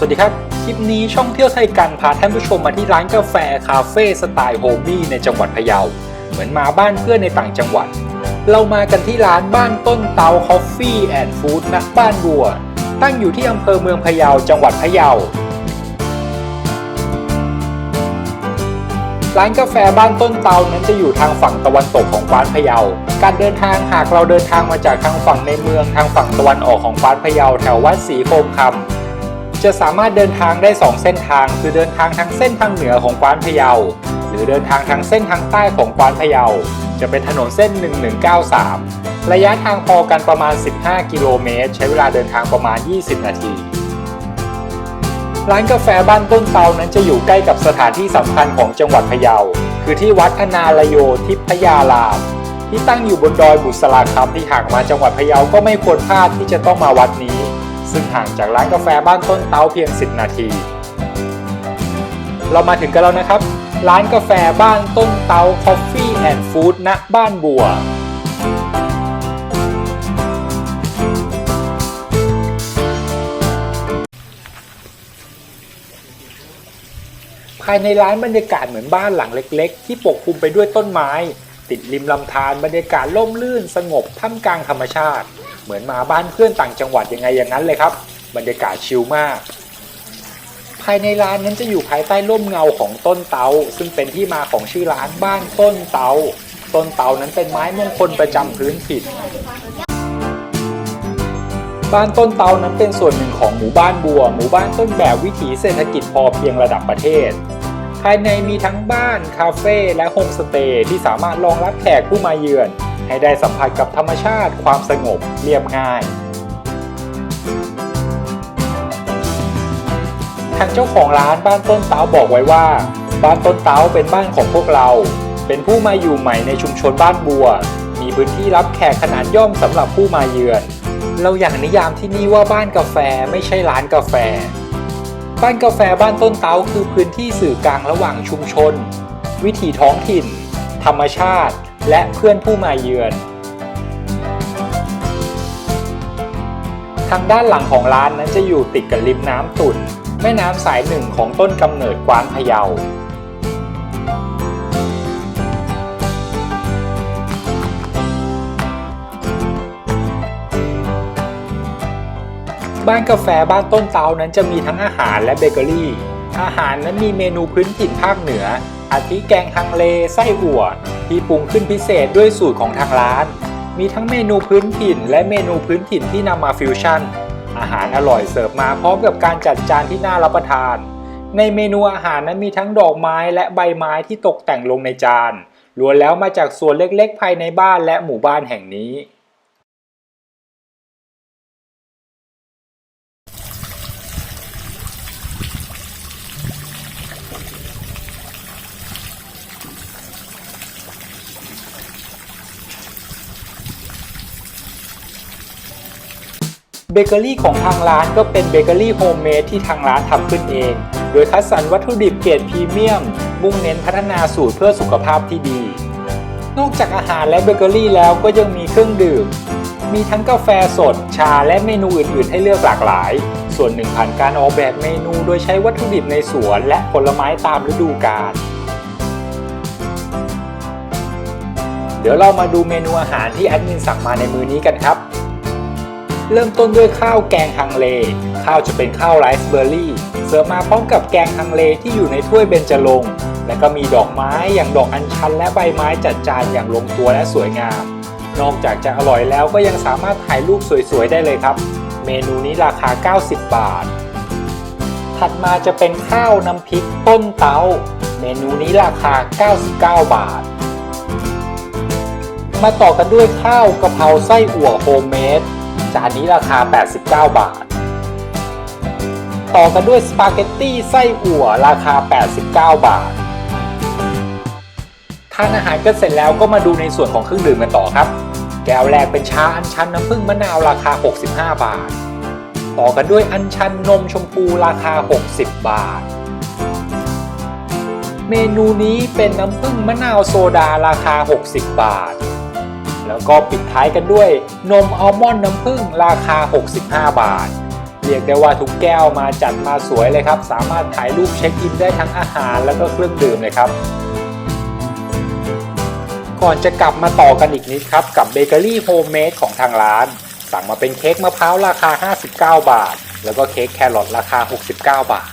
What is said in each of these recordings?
สวัสดีครับ คลิปนี้ช่องเที่ยวไทยกันพาท่านผู้ชมมาที่ร้านกาแฟคาเฟ่สไตล์โฮมี่ในจังหวัดพะเยา เหมือนมาบ้านเพื่อนในต่างจังหวัด เรามากันที่ร้านบ้านต้นเตาคอฟฟี่แอนด์ฟู้ดณบ้านบัว ตั้งอยู่ที่อำเภอเมืองพะเยาจังหวัดพะเยา ร้านกาแฟบ้านต้นเตานั้นจะอยู่ทางฝั่งตะวันตกของกวานพะเยา การเดินทางหากเราเดินทางมาจากทางฝั่งในเมืองทางฝั่งตะวันออกของกวานพะเยาแถววัดศรีโคมคำ จะสามารถเดินทางได้ 2 เส้นทาง คือเดินทางทางเส้นทางเหนือของกวานพะเยา หรือเดินทางทางเส้นทางใต้ของกวานพะเยา จะเป็นถนนเส้น 1193 ระยะทางพอกันประมาณ 15 กิโลเมตร ใช้เวลาเดินทางประมาณ 20 นาทีร้านกาแฟบ้านต้นเตานั้นจะอยู่ใกล้กับสถานที่สำคัญของจังหวัดพะเยา คือที่วัดอนาลโยทิพยาราม ที่ตั้งอยู่บนดอยบุษราคำที่ห่างมาจังหวัดพะเยาก็ไม่ควรพลาดที่จะต้องมาวัดนี้ ซึ่งห่างจากร้านกาแฟบ้านต้นเตาเพียง 10 นาที เรามาถึงกันแล้วนะครับ ร้านกาแฟบ้านต้นเตาคอฟฟี่แอนด์ฟู้ดณบ้านบัวภายในร้านบรรยากาศเหมือนบ้านหลังเล็ก ๆ ที่ปกคลุมไปด้วยต้นไม้ ติดริมลำธารบรรยากาศร่มรื่นสงบท่ามกลางธรรมชาติ เหมือนมาบ้านเพื่อนต่างจังหวัดยังไงอย่างนั้นเลยครับ บรรยากาศชิลมาก ภายในร้านนั้นจะอยู่ภายใต้ร่มเงาของต้นเตา ซึ่งเป็นที่มาของชื่อร้านบ้านต้นเตา ต้นเตานั้นเป็นไม้มงคลประจำพื้นถิ่นบ้านต้นเตานั้นเป็นส่วนหนึ่งของหมู่บ้านบัว หมู่บ้านต้นแบบวิถีเศรษฐกิจพอเพียงระดับประเทศ ภายในมีทั้งบ้าน คาเฟ่และโฮมสเตย์ที่สามารถรองรับแขกผู้มาเยือน ให้ได้สัมผัสกับธรรมชาติความสงบเรียบง่าย ทางเจ้าของร้านบ้านต้นเตาบอกไว้ว่า บ้านต้นเตาเป็นบ้านของพวกเรา เป็นผู้มาอยู่ใหม่ในชุมชนบ้านบัว มีพื้นที่รับแขกขนาดย่อมสำหรับผู้มาเยือน เราอยากนิยามที่นี่ว่าบ้านกาแฟไม่ใช่ร้านกาแฟ บ้านกาแฟบ้านต้นเตาคือพื้นที่สื่อกลางระหว่างชุมชน วิถีท้องถิ่น ธรรมชาติ และเพื่อนผู้มาเยือน ทางด้านหลังของร้านนั้นจะอยู่ติดกับริมน้ำตุ่น แม่น้ำสายหนึ่งของต้นกำเนิดกวานพะเยาบ้านกาแฟบ้านต้นเตานั้นจะมีทั้งอาหารและเบเกอรี่ อาหารนั้นมีเมนูพื้นถิ่นภาคเหนือ อาทิแกงฮังเลไส้อั่ว ที่ปรุงขึ้นพิเศษด้วยสูตรของทางร้าน มีทั้งเมนูพื้นถิ่น และเมนูพื้นถิ่นที่นำมาฟิวชั่น อาหารอร่อยเสิร์ฟมาพร้อมกับการจัดจานที่น่ารับประทาน ในเมนูอาหารนั้นมีทั้งดอกไม้และใบไม้ที่ตกแต่งลงในจานล้วนแล้วมาจากส่วนเล็กๆ ภายในบ้านและหมู่บ้านแห่งนี้ เบเกอรี่ของทางร้านก็เป็นเบเกอรี่โฮมเมดที่ทางร้านทำขึ้นเอง โดยคัดสรรวัตถุดิบเกรดพรีเมียม มุ่งเน้นพัฒนาสูตรเพื่อสุขภาพที่ดี นอกจากอาหารและเบเกอรี่แล้วก็ยังมีเครื่องดื่ม มีทั้งกาแฟสด ชาและเมนูอื่นๆ ให้เลือกหลากหลาย ส่วนหนึ่งผ่านการออกแบบเมนูโดยใช้วัตถุดิบในสวนและผลไม้ตามฤดูกาลเดี๋ยวเรามาดูเมนูอาหารที่แอดมินสั่งมาในมือนี้กันครับ เริ่มต้นด้วยข้าวแกงฮังเล ข้าวจะเป็นข้าวไรซ์เบอร์รี่ เสิร์ฟมาพร้อมกับแกงฮังเลที่อยู่ในถ้วยเบญจรงค์และก็มีดอกไม้อย่างดอกอัญชัน และใบไม้จัดจานอย่างลงตัวและสวยงาม นอกจากจะอร่อยแล้วก็ยังสามารถถ่ายรูปสวยๆได้เลยครับ เมนูนี้ราคา 90 บาท ถัดมาจะเป็นข้าวน้ำพริกต้นเต้า เมนูนี้ราคา 99 บาท มาต่อกันด้วยข้าวกะเพราไส้อั่วโฮมเมด จานนี้ราคา 89 บาท ต่อกันด้วยสปาเกตตี้ไส้อั่วราคา 89 บาท ทานอาหารกันเสร็จแล้วก็มาดูในส่วนของเครื่องดื่มกันต่อครับ แก้วแรกเป็นชาอัญชันน้ำผึ้งมะนาวราคา 65 บาท ต่อกันด้วยอัญชันนมชมพูราคา 60 บาทเมนูนี้เป็นน้ำผึ้งมะนาวโซดาราคา 60 บาท แล้วก็ปิดท้ายกันด้วยนมอัลมอนด์น้ำผึ้งราคา 65 บาท เรียกได้ว่าทุกแก้วมาจัดมาสวยเลยครับ สามารถถ่ายรูปเช็คอินได้ทั้งอาหารแล้วก็เครื่องดื่มเลยครับ ก่อนจะกลับมาต่อกันอีกนิดครับ กับเบเกอรี่โฮมเมดของทางร้าน สั่งมาเป็นเค้กมะพร้าวราคา 59 บาท แล้วก็เค้กแครอทราคา 69 บาท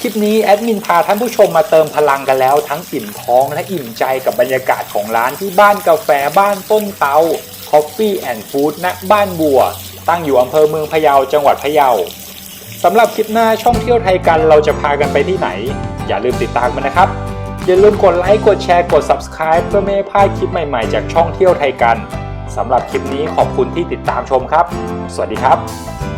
คลิปนี้แอดมินพาท่านผู้ชมมาเติมพลังกันแล้ว ทั้งอิ่มท้องและอิ่มใจกับบรรยากาศของร้านที่บ้านกาแฟบ้านต้นเตา Coffee and Food ณบ้านบัว ตั้งอยู่อำเภอเมืองพะเยาจังหวัดพะเยาสำหรับคลิปหน้าช่องเที่ยวไทยกันเราจะพากันไปที่ไหน อย่าลืมติดตามกันนะครับ อย่าลืมกดไลค์กดแชร์กด Subscribe เพื่อไม่ให้พลาดคลิปใหม่ๆ จากช่องเที่ยวไทยกันสำหรับคลิปนี้ขอบคุณที่ติดตามชมครับ สวัสดีครับ